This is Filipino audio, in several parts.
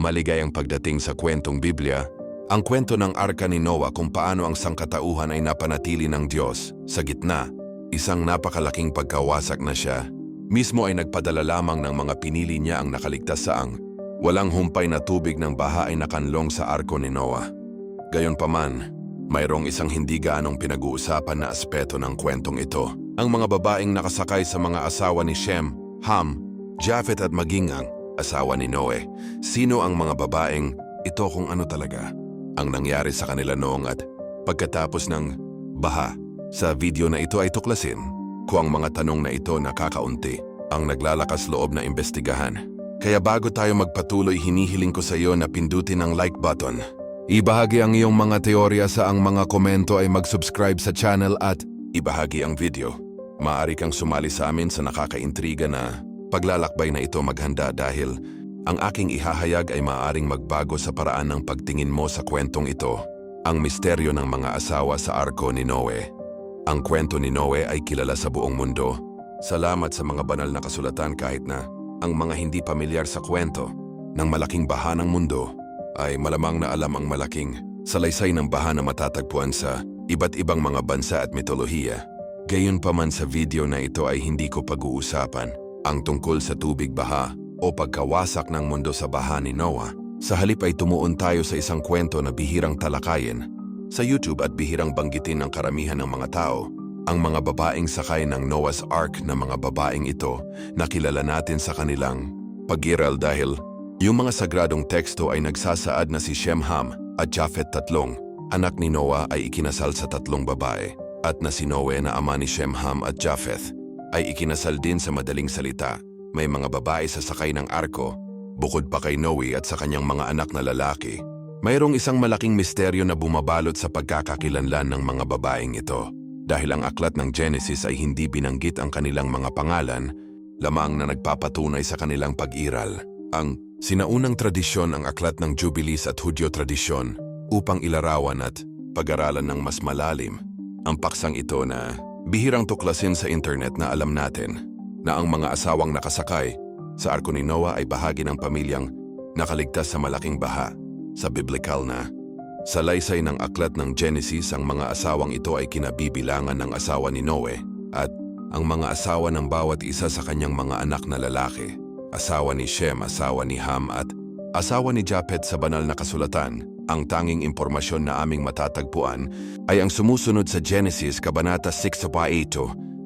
Maligayang pagdating sa kwentong Biblia, ang kwento ng arka ni Noah kung paano ang sangkatauhan ay napanatili ng Diyos sa gitna, isang napakalaking pagkawasak na siya. Mismo ay nagpadala lamang ng mga pinili niya ang nakaligtas saang walang humpay na tubig ng baha ay nakanlong sa arko ni Noah. Gayonpaman, mayroong isang hindi gaanong pinag-uusapan na aspeto ng kwentong ito. Ang mga babaeng nakasakay sa mga asawa ni Shem, Ham, Japheth at maging ang asawa ni Noe. Sino ang mga babaeng ito kung ano talaga? Ang nangyari sa kanila noong at pagkatapos ng baha. Sa video na ito ay tuklasin kung ang mga tanong na ito nakakaunti ang naglalakas loob na imbestigahan. Kaya bago tayo magpatuloy hinihiling ko sa iyo na pindutin ang like button. Ibahagi ang iyong mga teorya sa ang mga komento ay mag-subscribe sa channel at ibahagi ang video. Maaari kang sumali sa amin sa nakakaintriga na paglalakbay na ito maghanda dahil ang aking ihahayag ay maaaring magbago sa paraan ng pagtingin mo sa kwentong ito. Ang misteryo ng mga asawa sa arko ni Noe. Ang kwento ni Noe ay kilala sa buong mundo. Salamat sa mga banal na kasulatan kahit na ang mga hindi pamilyar sa kwento ng malaking baha ng mundo ay malamang na alam ang malaking salaysay ng baha na matatagpuan sa iba't ibang mga bansa at mitolohiya. Gayunpaman sa video na ito ay hindi ko pag-uusapan ang tungkol sa tubig baha o pagkawasak ng mundo sa baha ni Noah. Sa halip ay tumuon tayo sa isang kwento na bihirang talakayin sa YouTube at bihirang banggitin ng karamihan ng mga tao. Ang mga babaeng sakay ng Noah's Ark na mga babaeng ito na kilala natin sa kanilang pag-iral dahil yung mga sagradong teksto ay nagsasaad na si Shem Ham at Japheth tatlong anak ni Noah ay ikinasal sa tatlong babae at na si Noe na ama ni Shem Ham at Japheth ay ikinasal din sa madaling salita. May mga babae sa sakay ng arko bukod pa kay Noe at sa kanyang mga anak na lalaki. Mayroong isang malaking misteryo na bumabalot sa pagkakakilanlan ng mga babaeng ito. Dahil ang aklat ng Genesis ay hindi binanggit ang kanilang mga pangalan, lamang na nagpapatunay sa kanilang pag-iral. Ang sinaunang tradisyon ang aklat ng Jubilees at Hudyo tradisyon upang ilarawan at pag-aralan ng mas malalim. Ang paksang ito na bihirang tuklasin sa internet na alam natin na ang mga asawang nakasakay sa arko ni Noah ay bahagi ng pamilyang nakaligtas sa malaking baha sa biblical na sa laysay ng aklat ng Genesis, ang mga asawang ito ay kinabibilangan ng asawa ni Noe at ang mga asawa ng bawat isa sa kanyang mga anak na lalaki. Asawa ni Shem, asawa ni Ham at asawa ni Japhet sa banal na kasulatan. Ang tanging impormasyon na aming matatagpuan ay ang sumusunod sa Genesis Kabanata 6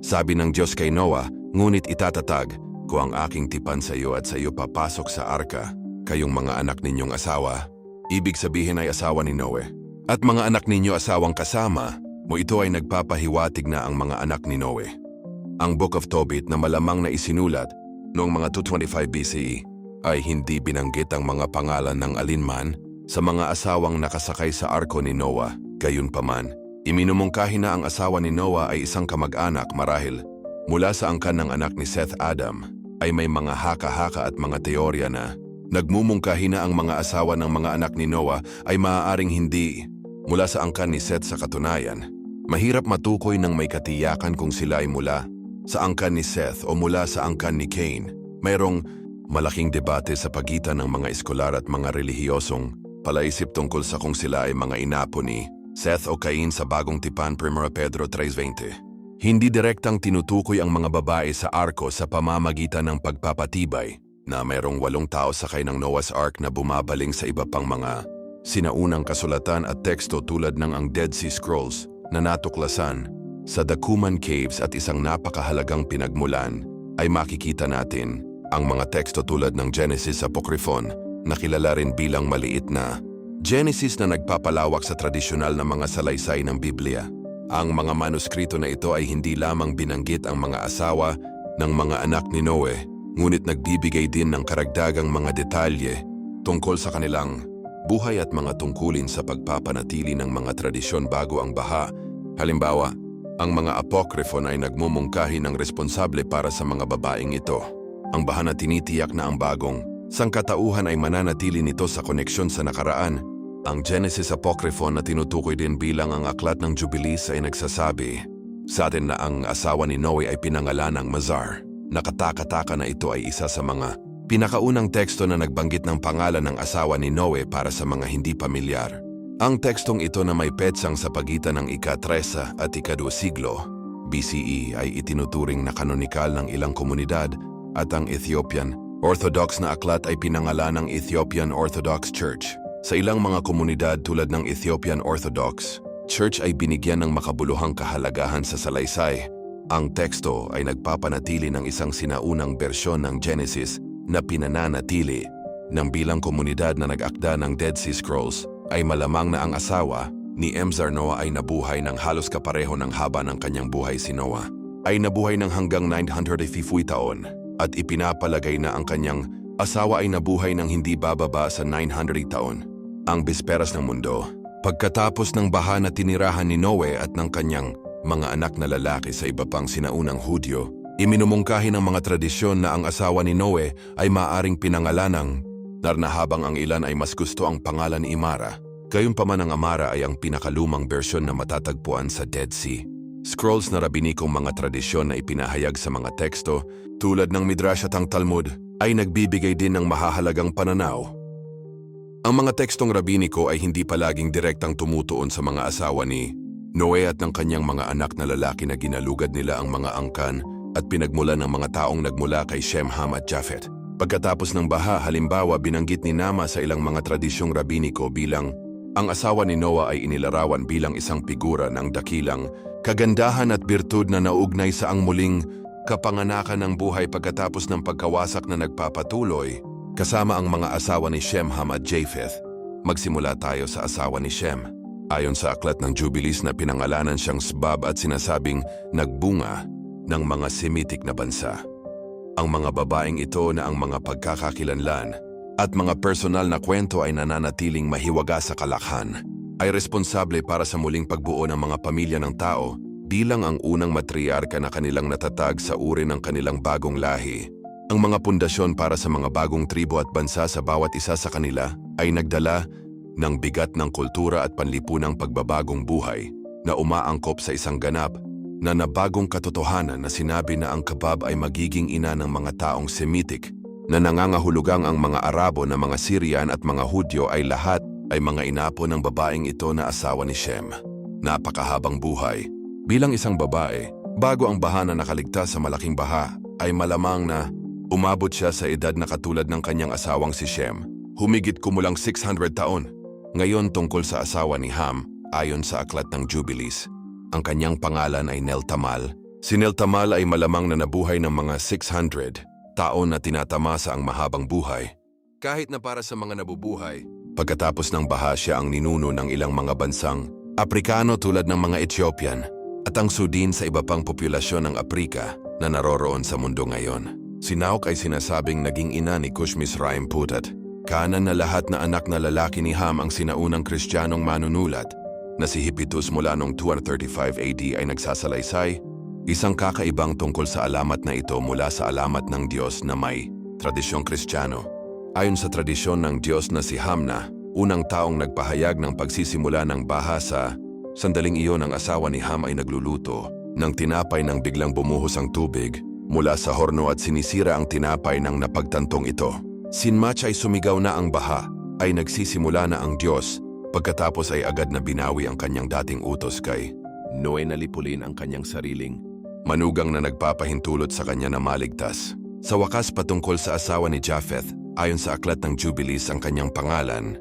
Sabi ng Diyos kay Noah, ngunit itatatag ko ang aking tipan sa iyo at sa iyo papasok sa arka, kayong mga anak ninyong asawa Ibig sabihin ay asawa ni Noe. At mga anak ninyo asawang kasama mo ito ay nagpapahiwatig na ang mga anak ni Noe. Ang Book of Tobit na malamang na isinulat noong mga 225 BCE ay hindi binanggit ang mga pangalan ng alinman sa mga asawang nakasakay sa arko ni Noah. Gayunpaman, iminumungkahi na ang asawa ni Noah ay isang kamag-anak marahil mula sa angkan ng anak ni Seth Adam ay may mga haka-haka at mga teorya na Nagmumungkahi na ang mga asawa ng mga anak ni Noah ay maaaring hindi mula sa angkan ni Seth sa katunayan. Mahirap matukoy ng may katiyakan kung sila ay mula sa angkan ni Seth o mula sa angkan ni Cain. Mayroong malaking debate sa pagitan ng mga eskolar at mga relihiyosong palaisip tungkol sa kung sila ay mga inapo ni Seth o Cain sa bagong tipan 1 Pedro 3.20. Hindi direktang tinutukoy ang mga babae sa arko sa pamamagitan ng pagpapatibay na mayroong walong tao sakay ng Noah's Ark na bumabaling sa iba pang mga sinaunang kasulatan at teksto tulad ng ang Dead Sea Scrolls na natuklasan sa Dakuman Caves at isang napakahalagang pinagmulan ay makikita natin ang mga teksto tulad ng Genesis Apocryphon na kilala rin bilang maliit na Genesis na nagpapalawak sa tradisyonal na mga salaysay ng Biblia. Ang mga manuskrito na ito ay hindi lamang binanggit ang mga asawa ng mga anak ni Noe, ngunit nagbibigay din ng karagdagang mga detalye tungkol sa kanilang buhay at mga tungkulin sa pagpapanatili ng mga tradisyon bago ang baha. Halimbawa, ang mga apokrifon ay nagmumungkahi ng responsable para sa mga babaeng ito. Ang baha na tinitiyak na ang bagong sangkatauhan ay mananatili nito sa koneksyon sa nakaraan. Ang Genesis Apocryphon na tinutukoy din bilang ang aklat ng Jubilees ay nagsasabi sa atin na ang asawa ni Noe ay pinangalan ng Mazar. Nakataka-taka na ito ay isa sa mga pinakaunang teksto na nagbanggit ng pangalan ng asawa ni Noe para sa mga hindi pamilyar. Ang tekstong ito na may petsang sa pagitan ng ika-13 at ika-2 siglo, BCE ay itinuturing na kanonikal ng ilang komunidad at ang Ethiopian Orthodox na aklat ay pinangalan ng Ethiopian Orthodox Church. Sa ilang mga komunidad tulad ng Ethiopian Orthodox, Church ay binigyan ng makabuluhang kahalagahan sa salaysay. Ang teksto ay nagpapanatili ng isang sinaunang bersyon ng Genesis na pinananatili. Nang bilang komunidad na nag-akda ng Dead Sea Scrolls, ay malamang na ang asawa ni Emzar Noah ay nabuhay ng halos kapareho ng haba ng kanyang buhay si Noah. Ay nabuhay ng hanggang 950 taon at ipinapalagay na ang kanyang asawa ay nabuhay ng hindi bababa sa 900 taon. Ang bisperas ng mundo. Pagkatapos ng baha na tinirahan ni Noe at ng kanyang mga anak na lalaki sa iba pang sinaunang Hudyo, iminumungkahi ng mga tradisyon na ang asawa ni Noe ay maaring pinangalanang Narnahabang ang ilan ay mas gusto ang pangalan ni Imara, gayunpaman ang Amara ay ang pinakalumang bersyon na matatagpuan sa Dead Sea. Scrolls na rabinikong mga tradisyon na ipinahayag sa mga teksto tulad ng Midrash at ang Talmud ay nagbibigay din ng mahahalagang pananaw. Ang mga tekstong rabiniko ay hindi palaging direktang tumutuon sa mga asawa ni Noe at ng kanyang mga anak na lalaki na ginalugad nila ang mga angkan at pinagmula ng mga taong nagmula kay Shem, Ham at Japhet. Pagkatapos ng baha, halimbawa binanggit ni Nama sa ilang mga tradisyong rabiniko bilang ang asawa ni Noah ay inilarawan bilang isang figura ng dakilang kagandahan at birtud na naugnay sa ang muling kapanganakan ng buhay pagkatapos ng pagkawasak na nagpapatuloy kasama ang mga asawa ni Shem, Ham at Japheth. Magsimula tayo sa asawa ni Shem. Ayon sa aklat ng Jubilees na pinangalanan siyang Sbab at sinasabing nagbunga ng mga Semitic na bansa. Ang mga babaeng ito na ang mga pagkakakilanlan at mga personal na kwento ay nananatiling mahiwaga sa kalakhan, ay responsable para sa muling pagbuo ng mga pamilya ng tao bilang ang unang matriarka na kanilang natatag sa uri ng kanilang bagong lahi. Ang mga pundasyon para sa mga bagong tribo at bansa sa bawat isa sa kanila ay nagdala ng bigat ng kultura at panlipunang pagbabagong buhay na umaangkop sa isang ganap na nabagong katotohanan na sinabi na ang kabab ay magiging ina ng mga taong Semitic na nangangahulugang ang mga Arabo na mga Syrian at mga Hudyo ay lahat ay mga inapo ng babaeng ito na asawa ni Shem. Napakahabang buhay. Bilang isang babae, bago ang baha na nakaligtas sa malaking baha, ay malamang na umabot siya sa edad na katulad ng kanyang asawang si Shem. Humigit kumulang 600 taon. Ngayon tungkol sa asawa ni Ham, ayon sa aklat ng Jubilees. Ang kanyang pangalan ay Neltamal. Si Neltamal ay malamang na nabuhay ng mga 600 taon na tinatamasa ang mahabang buhay. Kahit na para sa mga nabubuhay, pagkatapos ng baha siya ang ninuno ng ilang mga bansang Aprikano tulad ng mga Ethiopian at ang Sudin sa iba pang populasyon ng Aprika na naroroon sa mundo ngayon. Si Nauk ay sinasabing naging ina ni Kushmis Raim Putat. Kanan na lahat na anak na lalaki ni Ham ang sinaunang kristyanong manunulat na si Hippitus mula noong 235 AD ay nagsasalaysay, isang kakaibang tungkol sa alamat na ito mula sa alamat ng Diyos na may tradisyong kristyano. Ayon sa tradisyon ng Diyos na si Hamna, unang taong nagpahayag ng pagsisimula ng bahasa, sandaling iyon ang asawa ni Ham ay nagluluto ng tinapay nang biglang bumuhos ang tubig mula sa horno at sinisira ang tinapay ng napagtantong ito. Sinmatch ay sumigaw na ang baha, ay nagsisimula na ang Diyos Pagkatapos ay agad na binawi ang kanyang dating utos kay Noe na lipulin ang kanyang sariling manugang na nagpapahintulot sa kanya na maligtas. Sa wakas patungkol sa asawa ni Japheth, ayon sa aklat ng Jubilees ang kanyang pangalan,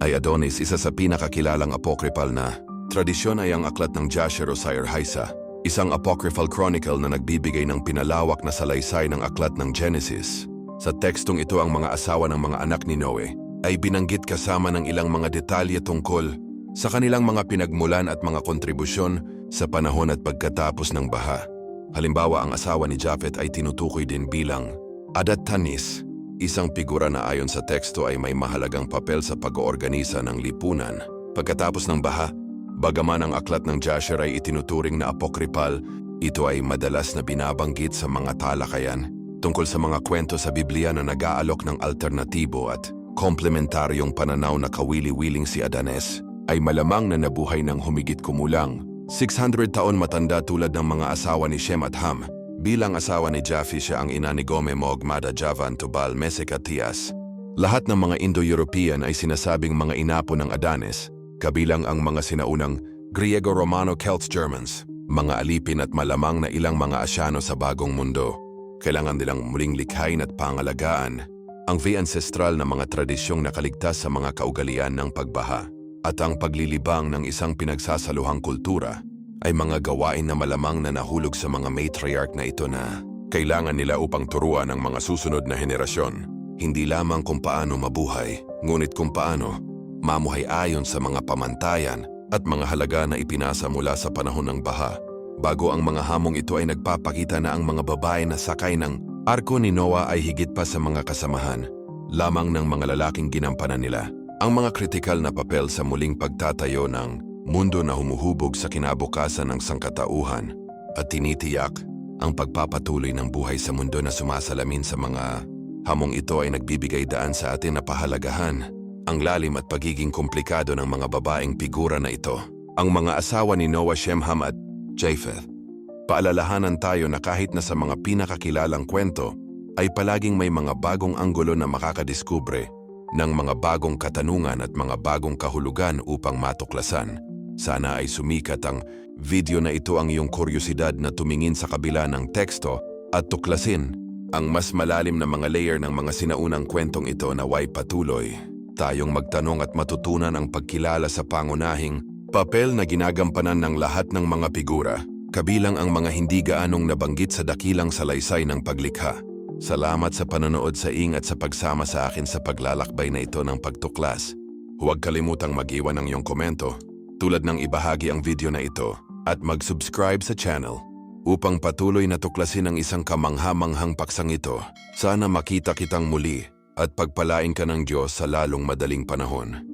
ay Adonis isa sa pinakakilalang apocryphal na tradisyon ay ang aklat ng Jasher o Sire Haisa, isang apocryphal chronicle na nagbibigay ng pinalawak na salaysay ng aklat ng Genesis. Sa tekstong ito ang mga asawa ng mga anak ni Noe ay binanggit kasama ng ilang mga detalye tungkol sa kanilang mga pinagmulan at mga kontribusyon sa panahon at pagkatapos ng baha. Halimbawa, ang asawa ni Japhet ay tinutukoy din bilang Adat Tanis, isang figura na ayon sa teksto ay may mahalagang papel sa pag-oorganisa ng lipunan. Pagkatapos ng baha, bagaman ang aklat ng Jasher ay itinuturing na apokripal, ito ay madalas na binabanggit sa mga talakayan tungkol sa mga kwento sa Biblia na nag-aalok ng alternatibo at komplementaryong pananaw na kawili-wiling si Adanes ay malamang na nabuhay ng humigit kumulang 600 taon matanda tulad ng mga asawa ni Shem at Ham. Bilang asawa ni Jaffe siya ang ina ni Gome Mogmada Javan Tubal Mesekatias. Lahat ng mga Indo-European ay sinasabing mga inapo ng Adanes, kabilang ang mga sinaunang Griego-Romano-Celts-Germans, mga alipin at malamang na ilang mga Asyano sa bagong mundo. Kailangan nilang muling likhain at pangalagaan ang ancestral na mga tradisyong nakaligtas sa mga kaugalian ng pagbaha at ang paglilibang ng isang pinagsasaluhang kultura ay mga gawain na malamang na nahulog sa mga matriarch na ito na kailangan nila upang turuan ang mga susunod na henerasyon. Hindi lamang kung paano mabuhay, ngunit kung paano mamuhay ayon sa mga pamantayan at mga halaga na ipinasa mula sa panahon ng baha. Bago ang mga hamong ito ay nagpapakita na ang mga babae na sakay ng arko ni Noah ay higit pa sa mga kasamahan, lamang ng mga lalaking ginampanan nila. Ang mga kritikal na papel sa muling pagtatayo ng mundo na humuhubog sa kinabukasan ng sangkatauhan at tinitiyak ang pagpapatuloy ng buhay sa mundo na sumasalamin sa mga hamong ito ay nagbibigay daan sa atin na pahalagahan ang lalim at pagiging komplikado ng mga babaeng figura na ito. Ang mga asawa ni Noah Shemham at Japheth. Paalalahanan tayo na kahit na sa mga pinakakilalang kwento ay palaging may mga bagong anggulo na makakadiskubre ng mga bagong katanungan at mga bagong kahulugan upang matuklasan. Sana ay sumikat ang video na ito ang iyong kuryosidad na tumingin sa kabila ng teksto at tuklasin ang mas malalim na mga layer ng mga sinaunang kwentong ito na way patuloy. Tayong magtanong at matutunan ang pagkilala sa pangunahing papel na ginagampanan ng lahat ng mga figura, kabilang ang mga hindi gaanong nabanggit sa dakilang salaysay ng paglikha. Salamat sa panonood sa ing at sa pagsama sa akin sa paglalakbay na ito ng pagtuklas. Huwag kalimutang mag-iwan ng iyong komento, tulad ng ibahagi ang video na ito, at mag-subscribe sa channel upang patuloy na tuklasin ang isang kamangha-manghang paksang ito. Sana makita kitang muli at pagpalain ka ng Diyos sa lalong madaling panahon.